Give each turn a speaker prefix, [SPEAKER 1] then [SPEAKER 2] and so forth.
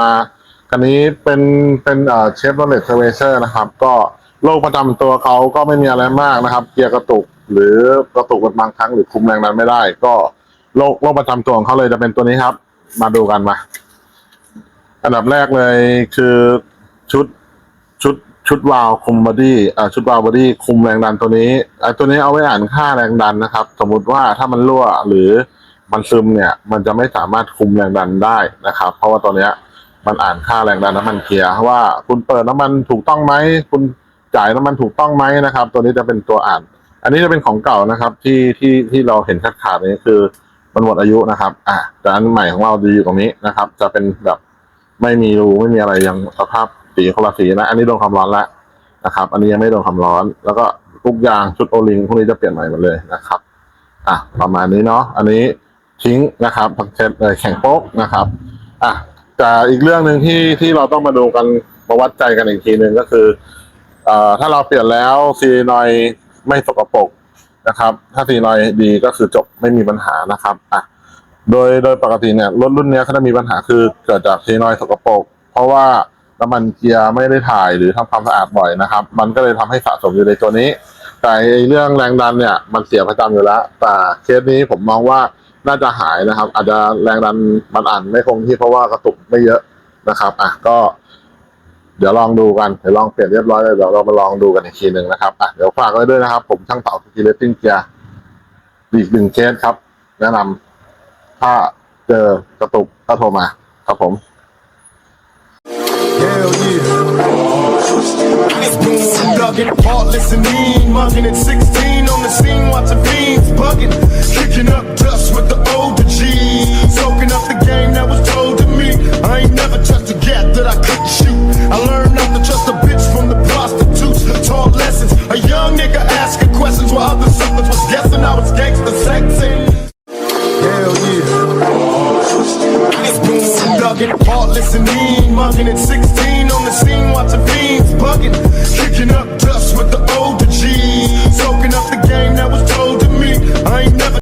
[SPEAKER 1] มาคันนี้เป็นเป็นเชฟโรเลตเซอร์เวเซอร์นะครับ ก็โรคประจำตัวเขาก็ไม่มีอะไรมากนะครับ เกียร์กระตุกหรือกระตุกเป็นบางครั้งหรือคุมแรงดันไม่ได้ ก็โรคโรคประจำตัวของเขาเลยจะเป็นตัวนี้ครับ มาดูกันมา อันดับแรกเลยคือชุดชุดชุดวาลคุมบอดี้อ่าชุดวาลบอดี้คุมแรงดันตัวนี้ไอ้ตัวนี้เอาไว้อ่านค่าแรงดันนะครับ สมมุติว่าถ้ามันรั่วหรือมันซึมเนี่ย มันจะไม่สามารถคุมแรงดันได้นะครับ เพราะว่าตัวเนี้ย มันอ่านค่าแรงดันน้ำมันเกียร์ว่าคุณเปิดน้ำมันถูกต้องไหมคุณจ่ายน้ำมันถูกต้องไหมนะครับ ตัวนี้จะเป็นตัวอ่าน อันนี้จะเป็นของเก่านะครับ ที่ที่ที่เราเห็นขาดขาดๆนี้คือมันหมดอายุนะครับ อะแต่อันใหม่ของเราดีอยู่ตรงนี้นะครับ จะเป็นแบบไม่มีรูไม่มีอะไรยังสภาพสีคนละสีนะ อันนี้โดนความร้อนแล้วนะครับ อันนี้ยังไม่โดนความร้อน แล้วก็ทุกอยางชุดโอลิงพวกนี้จะเปลี่ยนใหม่หมดเลยนะครับ อะประมาณนี้เนาะอันนี้ทิ้งนะครับพักเช็ดเลยแข็งโป๊กนะครับ อะ แต่อีกเรื่องหนึ่งที่ที่เราต้องมาดูกันมาวัดใจกันอีกทีหนึ่งก็คือเอ่อถ้าเราเปลี่ยนแล้วซีนอยไม่สกปรกนะครับ ถ้าซีนอยดีก็คือจบไม่มีปัญหานะครับอะโดยโดยปกติเนี่ยรถรุ่นนี้เขาจะมีปัญหาคือเกิดจากซีนอยสกปรกเพราะว่าน้ำมันเกียร์ไม่ได้ถ่ายหรือทำความสะอาดบ่อยนะครับ มันก็เลยทำให้สะสมอยู่ในตัวนี้ แต่เรื่องแรงดันเนี่ยมันเสียประจำอยู่แล้ว แต่เคสนี้ผมมองว่า น่าจะหายนะครับ อาจจะแรงดันมันอ่านไม่คงที่เพราะว่ากระตุกไม่เยอะนะครับ อะก็ เดี๋ยวลองดูกันเดี๋ยวลองเปลี่ยนเรียบร้อยเลยเดี๋ยวเรามาลองดูกันอีกทีหนึ่งนะครับอะเดี๋ยวฝากไว้ด้วยนะครับ ผมช่างเต่าสกีเลตติ้งเกียร์อีกหนึ่งเคสครับ แนะนำถ้าเจอกระตุกก็โทรมา ครับผม
[SPEAKER 2] Hell yeah. Boom, dugging, heartless and mean, mugging at 16 on the scene, watching fiends while other was guessing I was gangster sexy. Hell yeah. Boom, dugging, heartless and mean, mugging at 16 on the scene, watching fiends